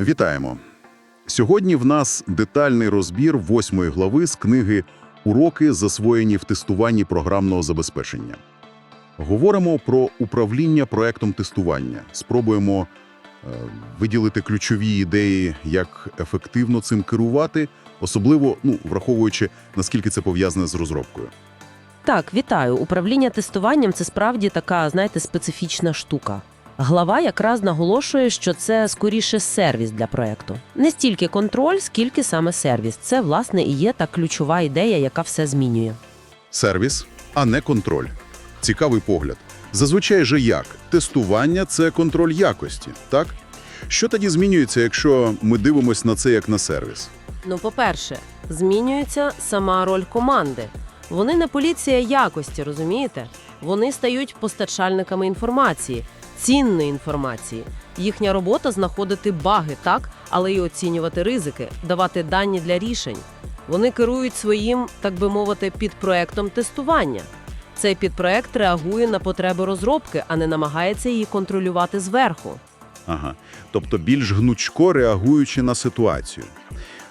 Вітаємо! Сьогодні в нас детальний розбір восьмої глави з книги «Уроки, засвоєні в тестуванні програмного забезпечення». Говоримо про управління проектом тестування. Спробуємо е, виділити ключові ідеї, як ефективно цим керувати, особливо ну, враховуючи, наскільки це пов'язане з розробкою. Так, вітаю. Управління тестуванням це справді така, знаєте, специфічна штука. Глава якраз наголошує, що це скоріше сервіс для проекту. Не стільки контроль, скільки саме сервіс. Це, власне, і є та ключова ідея, яка все змінює. Сервіс, а не контроль. Цікавий погляд. Зазвичай же як? Тестування – це контроль якості, так? Що тоді змінюється, якщо ми дивимося на це як на сервіс? Ну, по-перше, змінюється сама роль команди. Вони не поліція якості, розумієте? Вони стають постачальниками інформації, цінної інформації. Їхня робота знаходити баги, так, але й оцінювати ризики, давати дані для рішень. Вони керують своїм, так би мовити, підпроектом тестування. Цей підпроект реагує на потреби розробки, а не намагається її контролювати зверху. Ага. Тобто більш гнучко реагуючи на ситуацію.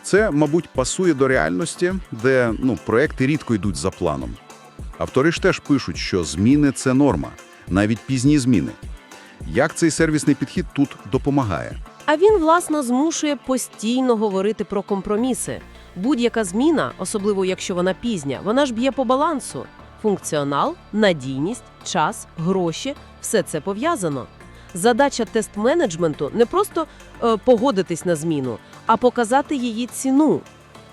Це, мабуть, пасує до реальності, де ну, проекти рідко йдуть за планом. Автори ж теж пишуть, що зміни – це норма, навіть пізні зміни. Як цей сервісний підхід тут допомагає? А він, власне, змушує постійно говорити про компроміси. Будь-яка зміна, особливо якщо вона пізня, вона ж б'є по балансу. Функціонал, надійність, час, гроші все це пов'язано. Задача тест-менеджменту не просто е, погодитись на зміну, а показати її ціну.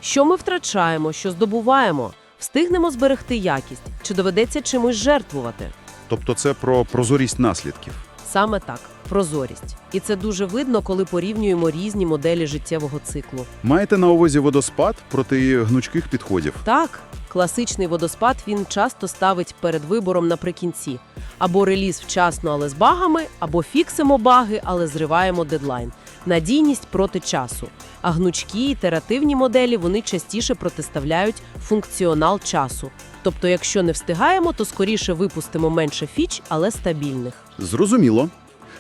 Що ми втрачаємо, що здобуваємо, встигнемо зберегти якість, чи доведеться чимось жертвувати. Тобто це про прозорість наслідків. Саме так, прозорість. І це дуже видно, коли порівнюємо різні моделі життєвого циклу. Маєте на увазі водоспад проти гнучких підходів? Так, класичний водоспад він часто ставить перед вибором наприкінці. Або реліз вчасно, але з багами, або фіксимо баги, але зриваємо дедлайн. Надійність проти часу. А гнучкі ітеративні моделі вони частіше протиставляють функціонал часу. Тобто, якщо не встигаємо, то скоріше випустимо менше фіч, але стабільних. Зрозуміло.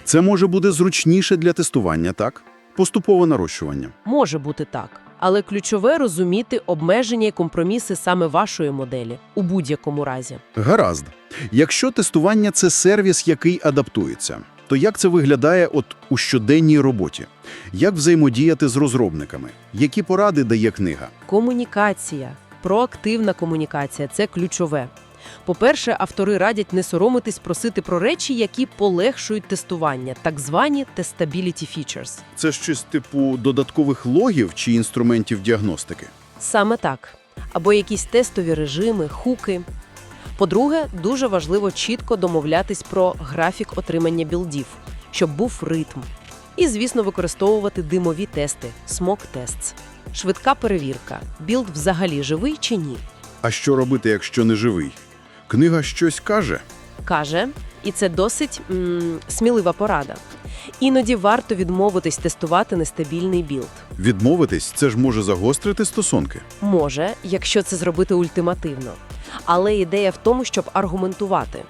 Це може бути зручніше для тестування, так? Поступове нарощування. Може бути так. Але ключове розуміти обмеження і компроміси саме вашої моделі у будь-якому разі. Гаразд. Якщо тестування – це сервіс, який адаптується, то як це виглядає от у щоденній роботі? Як взаємодіяти з розробниками? Які поради дає книга? Комунікація, проактивна комунікація це ключове. По-перше, автори радять не соромитись просити про речі, які полегшують тестування, так звані testability features. Це щось типу додаткових логів чи інструментів діагностики? Саме так. Або якісь тестові режими, хуки. По-друге, дуже важливо чітко домовлятись про графік отримання білдів, щоб був ритм. І, звісно, використовувати димові тести, tests. Швидка перевірка. Білд взагалі живий чи ні? А що робити, якщо не живий? Книга щось каже? Каже, і це досить м, смілива порада. Іноді варто відмовитись тестувати нестабільний білд. Відмовитись – це ж може загострити стосунки. Може, якщо це зробити ультимативно. Але ідея в тому, щоб аргументувати.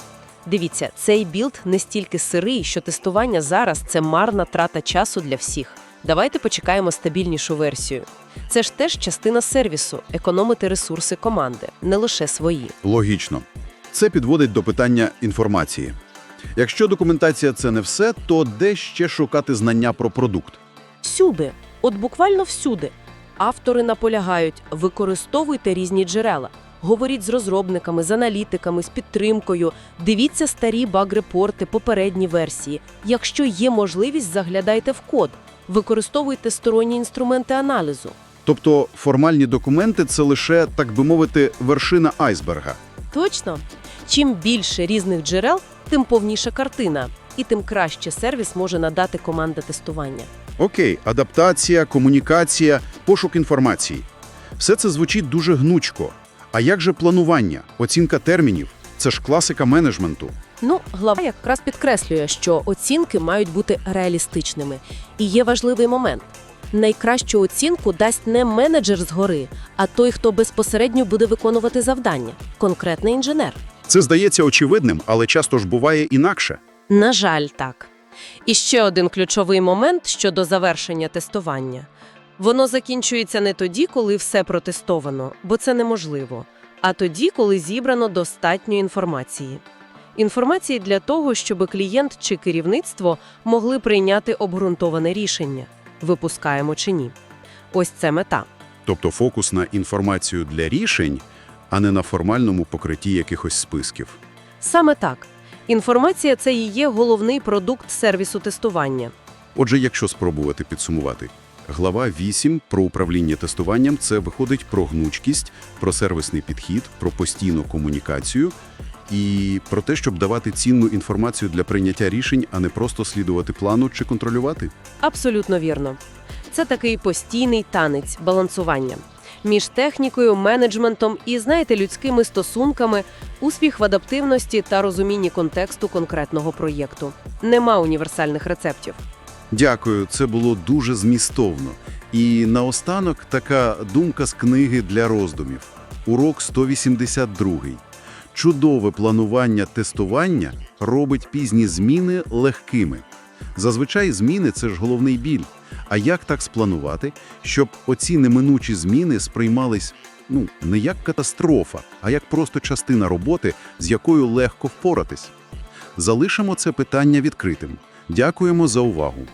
Дивіться, цей білд не стільки сирий, що тестування зараз це марна трата часу для всіх. Давайте почекаємо стабільнішу версію. Це ж теж частина сервісу економити ресурси команди, не лише свої. Логічно. Це підводить до питання інформації. Якщо документація – це не все, то де ще шукати знання про продукт? Всюди, от буквально всюди. Автори наполягають, використовуйте різні джерела. Говоріть з розробниками, з аналітиками, з підтримкою. Дивіться старі баг-репорти, попередні версії. Якщо є можливість, заглядайте в код. Використовуйте сторонні інструменти аналізу. Тобто формальні документи – це лише, так би мовити, вершина айсберга. Точно? Чим більше різних джерел, тим повніша картина, і тим краще сервіс може надати команда тестування. Окей, адаптація, комунікація, пошук інформації. Все це звучить дуже гнучко. А як же планування, оцінка термінів? Це ж класика менеджменту. Ну, глава якраз підкреслює, що оцінки мають бути реалістичними. І є важливий момент. Найкращу оцінку дасть не менеджер згори, а той, хто безпосередньо буде виконувати завдання конкретний інженер. Це здається очевидним, але часто ж буває інакше. На жаль, так. І ще один ключовий момент щодо завершення тестування. Воно закінчується не тоді, коли все протестовано, бо це неможливо, а тоді, коли зібрано достатньо інформації. Інформації для того, щоб клієнт чи керівництво могли прийняти обґрунтоване рішення – випускаємо чи ні. Ось це мета. Тобто фокус на інформацію для рішень, а не на формальному покритті якихось списків. Саме так. Інформація – це і є головний продукт сервісу тестування. Отже, якщо спробувати підсумувати, глава 8 про управління тестуванням – це виходить про гнучкість, про сервісний підхід, про постійну комунікацію і про те, щоб давати цінну інформацію для прийняття рішень, а не просто слідувати плану чи контролювати. Абсолютно вірно. Це такий постійний танець балансування між технікою, менеджментом і, знаєте, людськими стосунками, успіх в адаптивності та розумінні контексту конкретного проєкту. Нема універсальних рецептів. Дякую, це було дуже змістовно. І наостанок така думка з книги для роздумів. Урок 182. Чудове планування тестування робить пізні зміни легкими. Зазвичай зміни – це ж головний біль. А як так спланувати, щоб оці неминучі зміни сприймались ну, не як катастрофа, а як просто частина роботи, з якою легко впоратись? Залишимо це питання відкритим. Дякуємо за увагу.